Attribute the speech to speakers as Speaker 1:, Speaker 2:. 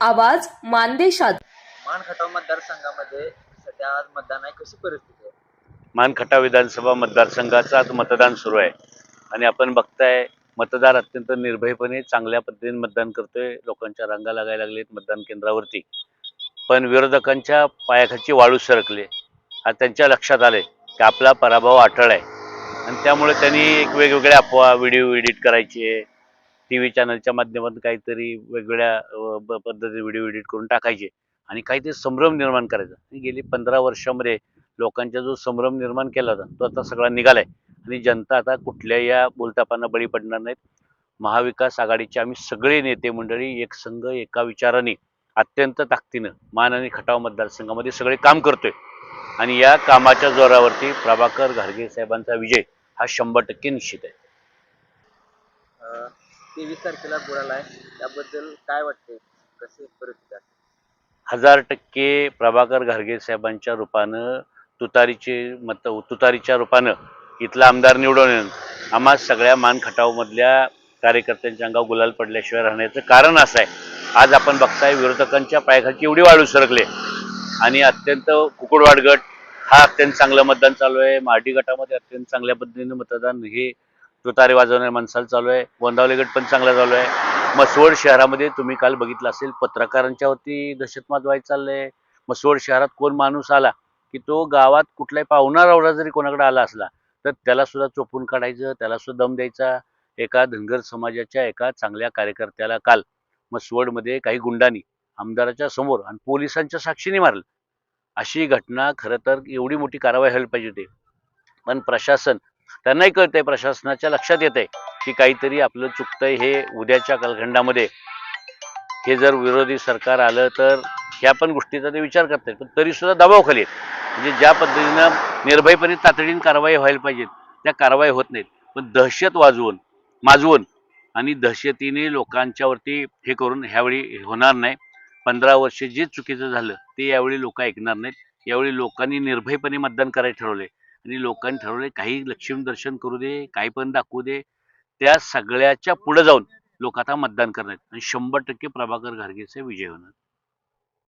Speaker 1: आवाज मानदेशात.
Speaker 2: मान खटाव मतदारसंघामध्ये सध्या आज मतदान आहे. कशी परिस्थिती आहे?
Speaker 3: मानखटा विधानसभा मतदारसंघाचं आज मतदान सुरू आहे. आणि आपण बघताय मतदार अत्यंत निर्भयपणे चांगल्या पद्धतीने मतदान करतोय. लोकांच्या रांगा लागायला लागलेत मतदान केंद्रावरती. पण विरोधकांच्या पायाखालची वाळू सरकले. आज त्यांच्या लक्षात आले की आपला पराभव अटळ आहे आणि त्यामुळे त्यांनी एक वेगवेगळ्या अफवा व्हिडिओ एडिट करायचे टी व्ही चॅनलच्या माध्यमातून काहीतरी वेगवेगळ्या पद्धतीने व्हिडिओ एडिट करून टाकायचे आणि काहीतरी संभ्रम निर्माण करायचा. आणि गेली पंधरा वर्षामध्ये लोकांचा जो संभ्रम निर्माण केला होता तो आता सगळा निघालाय. आणि जनता आता कुठल्याही या बोलतापांना बळी पडणार नाहीत. महाविकास आघाडीचे आम्ही सगळे नेते मंडळी एक संघ एका विचाराने अत्यंत ताकदीनं मान आणि खटाव मतदारसंघामध्ये सगळे काम करतोय. आणि या कामाच्या जोरावरती प्रभाकर घारगे साहेबांचा विजय हा शंभर टक्के निश्चित आहे.
Speaker 2: तेवीस तारखेला बुडाला आहे. त्याबद्दल काय वाटते कसे परिस्थिती आहे?
Speaker 3: हजार टक्के प्रभाकर घारगे साहेबांच्या रूपानं तुतारीचे मत तुतारीच्या रूपानं इथला आमदार निवडून आम्हा सगळ्या मानखटावमधल्या कार्यकर्त्यांच्या अंगावर गुलाल पडल्याशिवाय राहण्याचं कारण असं आहे. आज आपण बघताय विरोधकांच्या पायखाची एवढी वाढू सरकले. आणि अत्यंत कुकुडवाड गट. हा अत्यंत चांगलं मतदान चालू आहे. मार्डी गटामध्ये अत्यंत चांगल्या पद्धतीनं मतदान हे तुतारी वाजवणाऱ्या माणसाला चालू आहे. वंदावले गट पण चांगला चालू आहे. मसवड शहरामध्ये तुम्ही काल बघितलं असेल पत्रकारांच्या वरती दहशतवाद व्हायचं चाललंय. मसवड शहरात कोण माणूस आला की तो गावात कुठलाही पाहुणा रावळा जरी कोणाकडे आला असला तर त्याला सुद्धा चोपून काढायचं त्याला सुद्धा दम द्यायचा. एका धनगर समाजाच्या एका चांगल्या कार्यकर्त्याला काल मसवडमध्ये काही गुंडांनी आमदाराच्या समोर आणि पोलिसांच्या साक्षीने मारलं. अशी घटना खरं तर एवढी मोठी कारवाई व्हायला पाहिजे होती. पण प्रशासन त्यांनाही कळतंय प्रशासनाच्या लक्षात येत आहे की काहीतरी आपलं चुकतंय हे उद्याच्या कालखंडामध्ये. हे जर विरोधी सरकार आलं तर ह्या पण गोष्टीचा ते विचार करतात पण तरी सुद्धा आहेत. म्हणजे ज्या पद्धतीनं निर्भयपणे तातडीने कारवाई व्हायला पाहिजेत त्या कारवाई होत नाहीत. पण दहशत वाजवून माजवून आणि दहशतीने लोकांच्यावरती हे करून ह्यावेळी होणार नाही. पंधरा वर्ष जे चुकीचं झालं ते यावेळी लोक ऐकणार नाहीत. यावेळी लोकांनी निर्भयपणे मतदान करायला ठरवले आणि लोकांनी ठरवले काही लक्ष्मी दर्शन करू दे काही पण दाखवू दे त्या सगळ्याच्या पुढे जाऊन लोक आता मतदान करणार आणि शंभर टक्के प्रभाकर घारगेचे विजय होणार.